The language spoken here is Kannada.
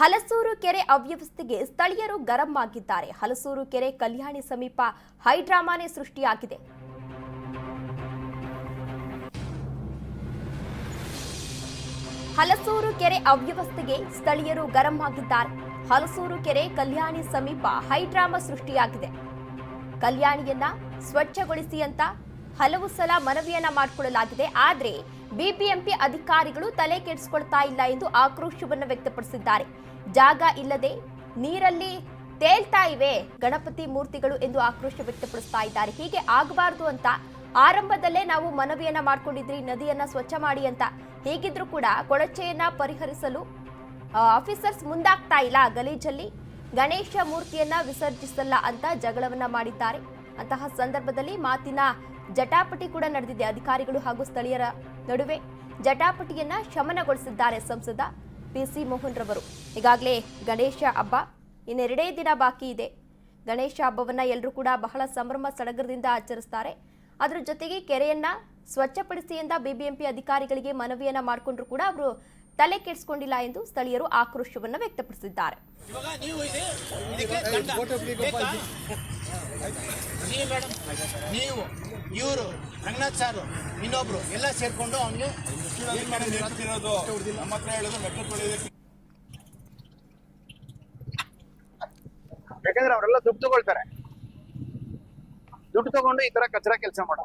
ಹಲಸೂರು ಕೆರೆ ಅವ್ಯವಸ್ಥೆಗೆ ಸ್ಥಳೀಯರು ಗರಂ ಆಗಿದ್ದಾರೆ ಹಲಸೂರು ಕೆರೆ ಕಲ್ಯಾಣಿ ಸಮೀಪ ಹೈಡ್ರಾಮಾನೇ ಸೃಷ್ಟಿಯಾಗಿದೆ. ಹಲಸೂರು ಕೆರೆ ಅವ್ಯವಸ್ಥೆಗೆ ಸ್ಥಳೀಯರು ಗರಂ ಆಗಿದ್ದಾರೆ ಹಲಸೂರು ಕೆರೆ ಕಲ್ಯಾಣಿ ಸಮೀಪ ಹೈಡ್ರಾಮಾ ಸೃಷ್ಟಿಯಾಗಿದೆ. ಕಲ್ಯಾಣಿಯನ್ನ ಸ್ವಚ್ಛಗೊಳಿಸಿ ಅಂತ ಹಲವು ಸಲ ಮನವಿಯನ್ನ ಮಾಡಿಕೊಳ್ಳಲಾಗಿದೆ. ಆದ್ರೆ ಬಿಬಿಎಂಪಿ ಅಧಿಕಾರಿಗಳು ತಲೆ ಕೆಡಿಸಿಕೊಳ್ತಾ ಇಲ್ಲ ಎಂದು ಆಕ್ರೋಶವನ್ನು ವ್ಯಕ್ತಪಡಿಸಿದ್ದಾರೆ. ಜಾಗ ಇಲ್ಲದೆ ನೀರಲ್ಲಿ ತೇಲ್ತಾ ಇವೆ ಗಣಪತಿ ಮೂರ್ತಿಗಳು ಎಂದು ಆಕ್ರೋಶ ವ್ಯಕ್ತಪಡಿಸ್ತಾ ಇದ್ದಾರೆ. ಹೀಗೆ ಆಗಬಾರದು ಅಂತ ಆರಂಭದಲ್ಲೇ ನಾವು ಮನವಿಯನ್ನ ಮಾಡ್ಕೊಂಡಿದ್ರಿ, ನದಿಯನ್ನ ಸ್ವಚ್ಛ ಮಾಡಿ ಅಂತ. ಹೀಗಿದ್ರೂ ಕೂಡ ಕೊಳಚೆಯನ್ನ ಪರಿಹರಿಸಲು ಆಫೀಸರ್ಸ್ ಮುಂದಾಗ್ತಾ ಇಲ್ಲ. ಗಲೀಜಲ್ಲಿ ಗಣೇಶ ಮೂರ್ತಿಯನ್ನ ವಿಸರ್ಜಿಸಲ್ಲ ಅಂತ ಜಗಳವನ್ನ ಮಾಡಿದ್ದಾರೆ. ಅಂತಹ ಸಂದರ್ಭದಲ್ಲಿ ಮಾತಿನ ಜಟಾಪಟಿ ಕೂಡ ನಡೆದಿದೆ. ಅಧಿಕಾರಿಗಳು ಹಾಗೂ ಸ್ಥಳೀಯರ ನಡುವೆ ಜಟಾಪಟಿಯನ್ನ ಶಮನಗೊಳಿಸಿದ್ದಾರೆ ಸಂಸದ ಪಿ ಸಿ ಮೋಹನ್ ರವರು. ಈಗಾಗಲೇ ಗಣೇಶ ಹಬ್ಬ ಇನ್ನೆರಡೇ ದಿನ ಬಾಕಿ ಇದೆ. ಗಣೇಶ ಹಬ್ಬವನ್ನ ಎಲ್ಲರೂ ಕೂಡ ಬಹಳ ಸಂಭ್ರಮ ಸಡಗರದಿಂದ ಆಚರಿಸ್ತಾರೆ. ಅದರ ಜೊತೆಗೆ ಕೆರೆಯನ್ನ ಸ್ವಚ್ಛಪಡಿಸಿ ಎಂದ ಬಿಬಿಎಂಪಿ ಅಧಿಕಾರಿಗಳಿಗೆ ಮನವಿಯನ್ನ ಮಾಡಿಕೊಂಡ್ರು ಕೂಡ ಅವರು ತಲೆ ಕೆಡಿಸಿಕೊಂಡಿಲ್ಲ ಎಂದು ಸ್ಥಳೀಯರು ಆಕ್ರೋಶವನ್ನ ವ್ಯಕ್ತಪಡಿಸಿದ್ದಾರೆ. ನೀವು. ಇವರು ರಂಗನಾಥ್ ಸಾರು ಇನ್ನೊಬ್ರು ಎಲ್ಲ ಸೇರ್ಕೊಂಡು ಅವನಿಗೆ ಯಾಕಂದ್ರೆ ಅವರೆಲ್ಲ ದುಡ್ಡು ತಗೊಳ್ತಾರೆ. ದುಡ್ಡು ತಗೊಂಡು ಈ ತರ ಕಚರ ಕೆಲಸ ಮಾಡೋ